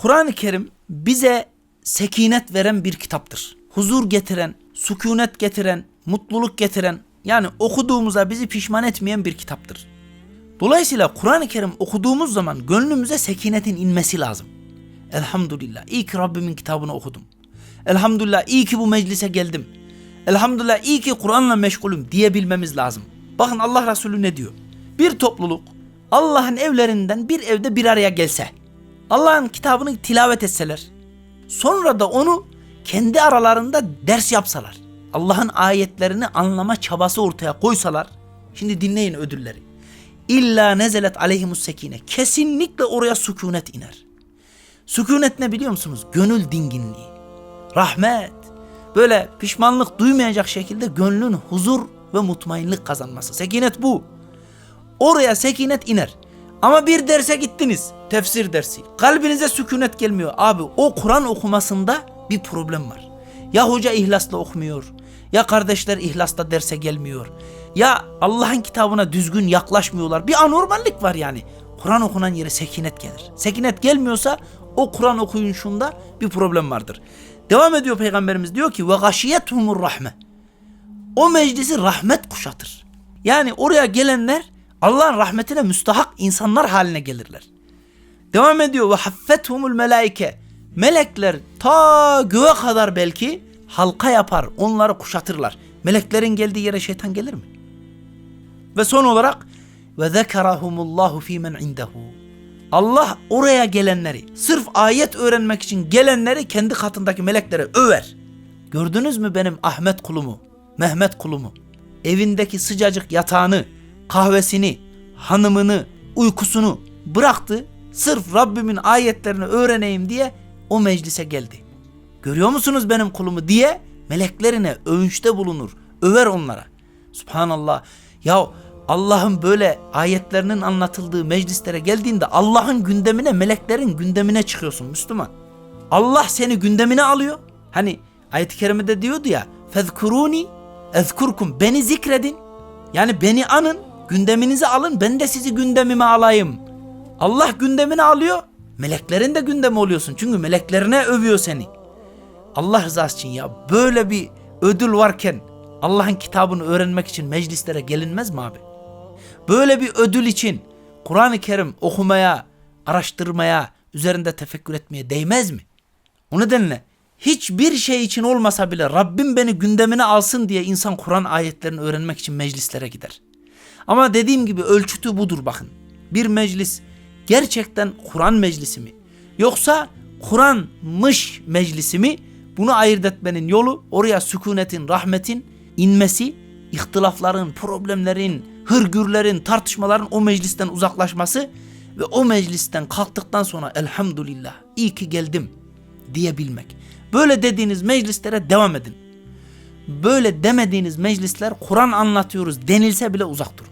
Kur'an-ı Kerim bize sekinet veren bir kitaptır. Huzur getiren, sükunet getiren, mutluluk getiren yani okuduğumuza bizi pişman etmeyen bir kitaptır. Dolayısıyla Kur'an-ı Kerim okuduğumuz zaman gönlümüze sekinetin inmesi lazım. Elhamdülillah iyi ki Rabbimin kitabını okudum. Elhamdülillah iyi ki bu meclise geldim. Elhamdülillah iyi ki Kur'an'la meşgulüm diyebilmemiz lazım. Bakın Allah Resulü ne diyor? Bir topluluk Allah'ın evlerinden bir evde bir araya gelse, Allah'ın kitabını tilavet etseler, sonra da onu kendi aralarında ders yapsalar, Allah'ın ayetlerini anlama çabası ortaya koysalar, şimdi dinleyin ödülleri. İlla nezelet aleyhimus sekine. Kesinlikle oraya sükunet iner. Sükunet ne biliyor musunuz? Gönül dinginliği. Rahmet. Böyle pişmanlık duymayacak şekilde gönlün huzur ve mutmainlik kazanması. Sekinet bu. Oraya sekinet iner. Ama bir derse gittiniz. Tefsir dersi. Kalbinize sükunet gelmiyor. Abi o Kur'an okumasında bir problem var. Ya hoca ihlasla okumuyor. Ya kardeşler ihlasla derse gelmiyor. Ya Allah'ın kitabına düzgün yaklaşmıyorlar. Bir anormallik var yani. Kur'an okunan yere sekinet gelir. Sekinet gelmiyorsa o Kur'an okuyuşunda bir problem vardır. Devam ediyor peygamberimiz diyor ki ve gashiyethumur rahme. O meclisi rahmet kuşatır. Yani oraya gelenler Allah'ın rahmetine müstahak insanlar haline gelirler. Devam ediyor ve haffethumul melaike. Melekler ta göğe kadar belki halka yapar, onları kuşatırlar. Meleklerin geldiği yere şeytan gelir mi? Ve son olarak ve zekerahumullahu fi men indehu. Allah oraya gelenleri, sırf ayet öğrenmek için gelenleri kendi katındaki meleklere över. Gördünüz mü benim Ahmet kulumu, Mehmet kulumu? Evindeki sıcacık yatağını, kahvesini, hanımını, uykusunu bıraktı. Sırf Rabbimin ayetlerini öğreneyim diye o meclise geldi. Görüyor musunuz benim kulumu diye meleklerine övünçte bulunur. Över onlara. Subhanallah. Ya Allah'ın böyle ayetlerinin anlatıldığı meclislere geldiğinde Allah'ın gündemine, meleklerin gündemine çıkıyorsun Müslüman. Allah seni gündemine alıyor. Hani ayet-i kerimede diyordu ya fezkuruni ezkurkum beni zikredin. Yani beni anın, gündeminize alın ben de sizi gündemime alayım. Allah gündemine alıyor. Meleklerin de gündemi oluyorsun. Çünkü meleklerine övüyor seni. Allah rızası için ya böyle bir ödül varken Allah'ın kitabını öğrenmek için meclislere gelinmez mi abi? Böyle bir ödül için Kur'an-ı Kerim okumaya, araştırmaya, üzerinde tefekkür etmeye değmez mi? O nedenle hiçbir şey için olmasa bile Rabbim beni gündemine alsın diye insan Kur'an ayetlerini öğrenmek için meclislere gider. Ama dediğim gibi ölçütü budur bakın. Bir meclis gerçekten Kur'an meclisi mi? Yoksa Kur'anmış meclisi mi? Bunu ayırt etmenin yolu oraya sükunetin, rahmetin inmesi, ihtilafların, problemlerin, hırgürlerin, tartışmaların o meclisten uzaklaşması ve o meclisten kalktıktan sonra elhamdülillah iyi ki geldim diyebilmek. Böyle dediğiniz meclislere devam edin. Böyle demediğiniz meclisler Kur'an anlatıyoruz denilse bile uzak durun.